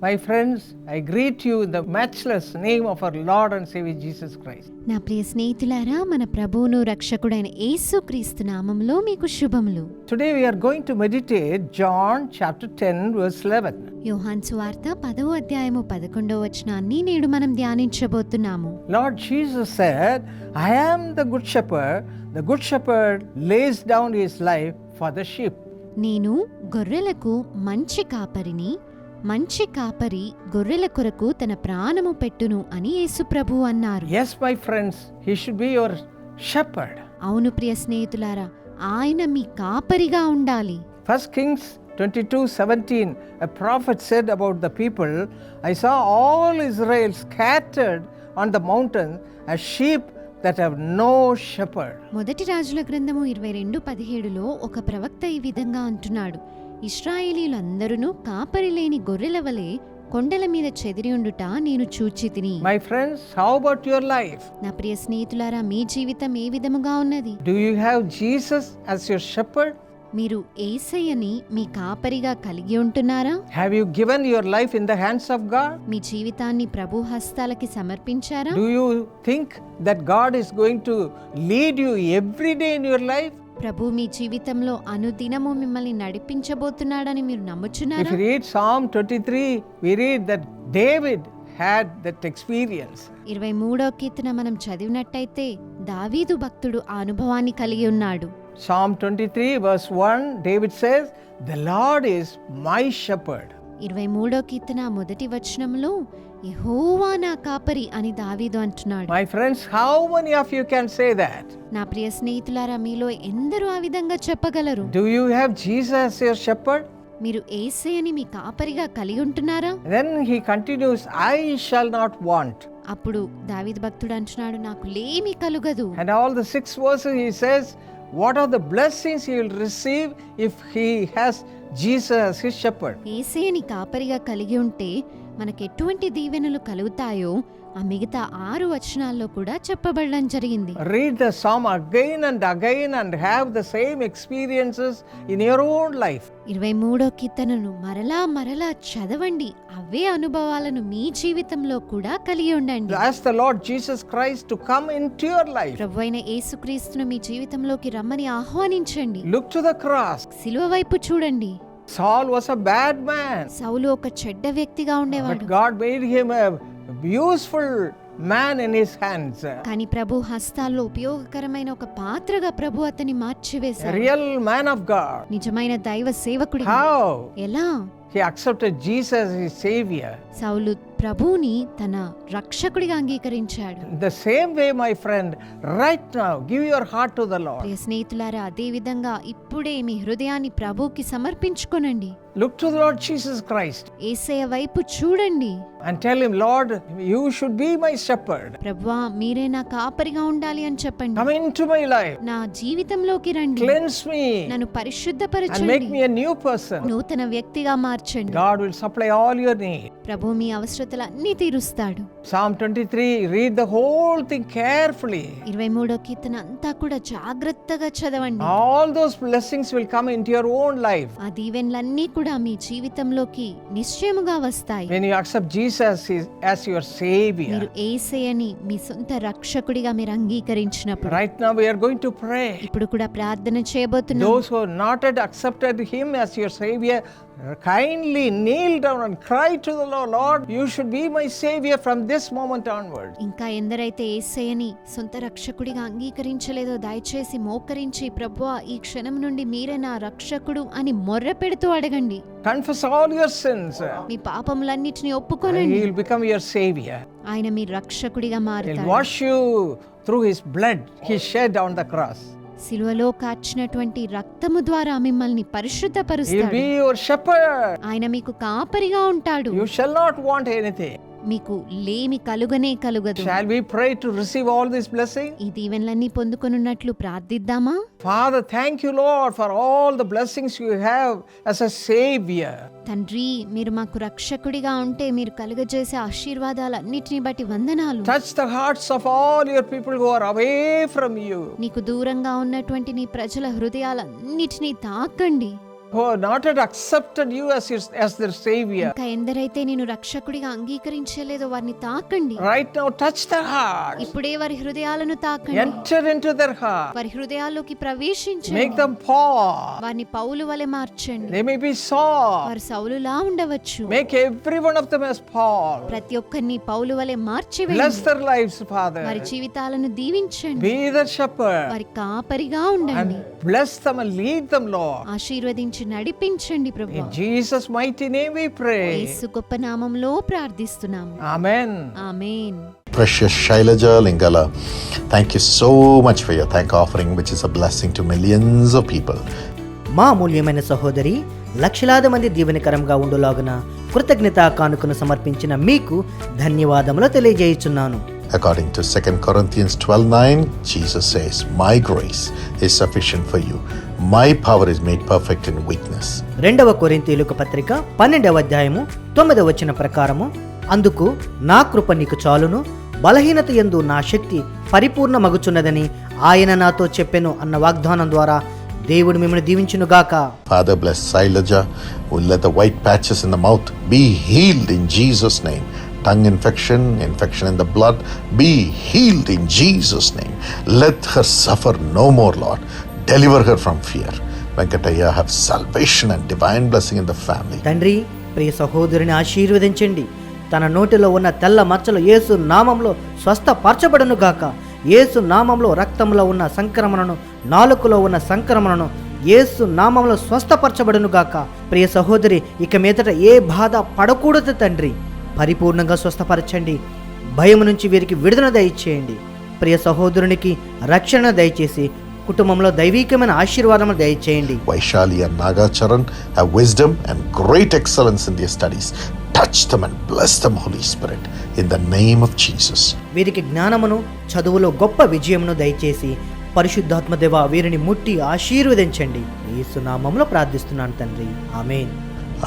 My friends, I greet you in the matchless name of our Lord and Savior Jesus Christ. నా ప్రియ స్నేహితులారా మన ప్రభువును రక్షకుడైన యేసుక్రీస్తు నామంలో మీకు శుభములు Today we are going to meditate John chapter 10 verse 11. యోహాన్ సువార్త పదవ అధ్యాయము పదకొండవ వచనాన్ని నేడు మనం ధ్యానించబోతున్నాము Lord Jesus said, I am the good shepherd. The good shepherd lays down his life for the sheep. నేను గొర్రెలకు మంచి కాపరిని మంచి కాపరి గొర్రెల కొరకు తన ప్రాణము పెట్టును అని యేసుప్రభు అన్నారు Yes, my friends, he should be your shepherd. అవును ప్రియ స్నేహితులారా ఆయన మీ కాపరిగా ఉండాలి First Kings 22 17, a prophet said about the people, I saw all Israel scattered on the mountain as sheep that have no shepherd. మొదటి రాజుల గ్రంథము ఇరవై రెండు పదిహేడులో ఒక ప్రవక్త ఈ విధంగా అంటున్నాడు ఇస్రాయేలీలందరూ కాపరిలేని గొర్రెల వలె కొండల మీద చెదిరి ఉండుట నేను చూచి తిని my friends how about your life నా ప్రియ స్నేహితులారా మీ జీవితం ఏ విధముగా ఉన్నది? Do you have Jesus as your shepherd మీరు ఏసయ్యని మీ కాపరిగా కలిగి ఉంటున్నారా? Have you given your life in the hands of God మీ జీవితాన్ని ప్రభు హస్తాలకి సమర్పించారా? Do you think that God is going to lead you every day in your life ప్రభు మీ జీవితంలో అనుదినము మిమ్మల్ని నడిపించబోతున్నాడని మీరు If నమ్ముచున్నారా you read Psalm 23, we read that David had that experience. ఇరవై మూడో కీర్తన మనం చదివినట్టయితే దావీదు భక్తుడు ఆ అనుభవాన్ని కలిగి ఉన్నాడు Psalm 23, verse 1, David says, The Lord is my shepherd. ఇరవై మూడో కీర్తన మొదటి వచనంలో యెహోవా నా కాపరి అని దావీదు అంటున్నాడు My friends, how many of you can say that? నా ప్రియ స్నేహితులారా మీలో ఎందరూ ఆ విధంగా చెప్పగలరు you have Jesus as your shepherd? మీరు ఏసయ్యని మీ కాపరిగా కలిగి ఉంటున్నారా Then he continues, I shall not want. అప్పుడు దావీదు భక్తుడు అంటున్నాడు నాకు లేమి కలుగదు all the six verses he says, What are the blessings he will receive if he has Jesus as his shepherd? ఏసయ్యని కాపరిగా కలిగి ఉంటే మనకు ఎటువంటి దీవెనలు కలుగుతాయో ఆ మిగతా ఆరు వచనాల్లో కూడా చెప్పబడడం జరిగింది Read the psalm again and again and have the same experiences in your own life. ఇరవై మూడో కీర్తనను మరలా మరలా చదవండి అవే అనుభవాలను మీ జీవితంలో కూడా కలిగి ఉండండి Ask the Lord Jesus Christ to come into your life. ప్రభు అయిన యేసుక్రీస్తును మీ జీవితంలోకి రమ్మని ఆహ్వానించండి Look to the cross. సిలువ వైపు చూడండి Saul was a bad man, సౌలు ఒక చెడ్డ వ్యక్తిగా but ఉండేవాడు God made him a useful man in his hands. A కానీ ప్రభు హస్తాల్లో ఉపయోగకరమైన ఒక పాత్రగా ప్రభు అతని మార్చివేశారు real man of God. నిజమైన దైవ సేవకుడి How? ఎలా He accepted Jesus as his savior. సౌలు ప్రభువుని తన రక్షకుడిగా అంగీకరించాడు same way, my friend, right now, give your heart to the Lord. ప్రియ స్నేహితులారా అదే విధంగా ఇప్పుడే మీ హృదయాన్ని ప్రభువుకి సమర్పించుకొనండి Look to the Lord Jesus Christ ఏసయ్య వైపు చూడండి and tell him, Lord, you should be my shepherd. ప్రభువా మీరే నా కాపరిగా ఉండాలి అని చెప్పండి Come into my life, నా జీవితంలోకి రండి cleanse me, నన్ను and make పరిశుద్ధపరచండి me a new person. నూతన వ్యక్తిగా మార్చండి God will supply all your need. ప్రభు మీ అవసరతలన్నీ తీరుస్తాడు Psalm 23, read the whole thing carefully. ఇరవై మూడో కీర్తన అంతా కూడా జాగ్రత్తగా చదవండి All those blessings will come into your own life ఆ దీవెనలన్నీ కూడా మీ జీవితంలోకి నిశ్చయముగా వస్తాయి when you accept Jesus as- as your Savior. మీరు ఏసయ్యని మీ సొంత రక్షకుడిగా మీరు అంగీకరించినప్పుడు Right now, we are going to pray. ఇప్పుడు కూడా ప్రార్థన చేయబోతున్నాం Those who have not yet accepted Him as your Savior, kindly kneel down and cry to the Lord, Lord, you should be my Savior from this moment onward. ఇంకా ఎందరైతే ఏసయ్యని సొంత రక్షకుడిగా అంగీకరించలేదో దయచేసి మోకరించి ప్రభువా ఈ క్షణం నుండి మీరే నా రక్షకుడు అని మొర్ర పెడుతూ అడగండి Confess all your sins, me పాపములన్నిటిని and ఒప్పుకోనండి He will become your Savior. ఆయన మీ రక్షకుడిగా He'll మారుతాడు wash you through His blood He shed on the cross. సిలువలో కార్చినటువంటి రక్తము ద్వారా మిమ్మల్ని He'll పరిశుద్ధపరుస్తాడు be your shepherd. ఆయన మీకు కాపరిగా ఉంటాడు You shall not want anything. మీకు లేమి కలుగనే కలుగదు Shall we pray to receive all these blessings? ఈ దీవెనలన్నీ పొందుకొనున్నట్లు ప్రార్థిద్దామా Father, thank you, Lord, for all the blessings you have as a Savior. తండ్రి మీరు మాకు రక్షకుడిగా ఉంటే మీరు కలుగజేసే ఆశీర్వాదాలన్నిటిని బట్టి వందనాలు Touch the hearts of all your people who are away from you. నీకు దూరంగా ఉన్నటువంటి నీ ప్రజల హృదయాలన్నిటినీ తాకండి ఎందరైతే నేను రక్షకుడిగా అంగీకరించలేదో వారిని తాకండి. రైట్ నౌ టచ్ దర్ ఇప్పుడే వారి హృదయాలను తాకండి. హృదయాల్లోకి ప్రవేశించండి. వారిని పౌలు వలె మార్చండి. మే బి సా వారు ఉండవచ్చు. Make every one of them as Paul ప్రతి ఒక్కరిని పౌలు వలె మార్చివేయండి బ్లెస్ దర్ లైఫ్స్ ఫాదర్ వారి జీవితాలను దీవించండి. బీ కాపరిగా ఉండండి. Bless them lead them lord నుంచి నడిపించండి ప్రభు. Jesus mighty name we pray యేసు గొప్ప నామములో ప్రార్థిస్తున్నాము. ఆమేన్ ఆమేన్ precious Shailaja Lingala so much for your thank offering which to millions of people మా సహోదరి లక్షలాది మంది దీవెనకరంగా ఉండులాగున కృతజ్ఞత కానుకను సమర్పించిన మీకు ధన్యవాదములు తెలియజేయుచున్నాను. According to second Corinthians twelve nine Jesus says my grace is sufficient for you my power is made perfect in weakness రెండవ కొరింతీలుక పత్రిక పన్నెండవ అధ్యాయము తొమ్మిదవ వచ్చిన ప్రకారము. అందుకు నా కృప నీకు చాలును బలహీనత ఎందు నా శక్తి పరిపూర్ణ మగుచున్నదని ఆయన నాతో చెప్పెను అన్న వాగ్దానం ద్వారా దేవుడు మిమ్మల్ని దీవించును గాక. Father bless Shailaja will let the white patches in the mouth be healed in Jesus name tongue infection infection in the blood be healed in Jesus name let her suffer no more lot deliver her from fear Venkataiah have salvation and divine blessing in the family తండ్రి ప్రియ సహోదరుని ఆశీర్వదించండి. తన నోటిలో ఉన్న తెల్ల మచ్చలు యేసు నామంలో స్వస్థపరచబడను గాక. యేసు నామంలో రక్తంలో ఉన్న సంక్రమణను నాలుకలో ఉన్న సంక్రమణను యేసు నామంలో స్వస్థపరచబడును గాక. ప్రియ సహోదరి ఇక మీదట ఏ బాధ పడకూడదు తండ్రి. పరిపూర్ణంగా స్వస్థపరచండి. భయం నుంచి వీరికి విడుదల దయచేయండి. ప్రియ సహోదరునికి రక్షణ దయచేసి కుటుంబంలో దైవీకమైన ఆశీర్వాదము దయచేయండి. Vaishali and Nagacharan have wisdom and great excellence in the studies touch them and bless them holy spirit in the name of Jesus వీరికి జ్ఞానమును చదువులో గొప్ప విజయమును దయచేసి పరిశుద్ధాత్మ దేవ వీరిని ముట్టి ఆశీర్వదించండి. యేసు నామములో ప్రార్థిస్తున్నాను తండ్రి. ఆమేన్.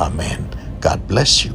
ఆమేన్. God bless you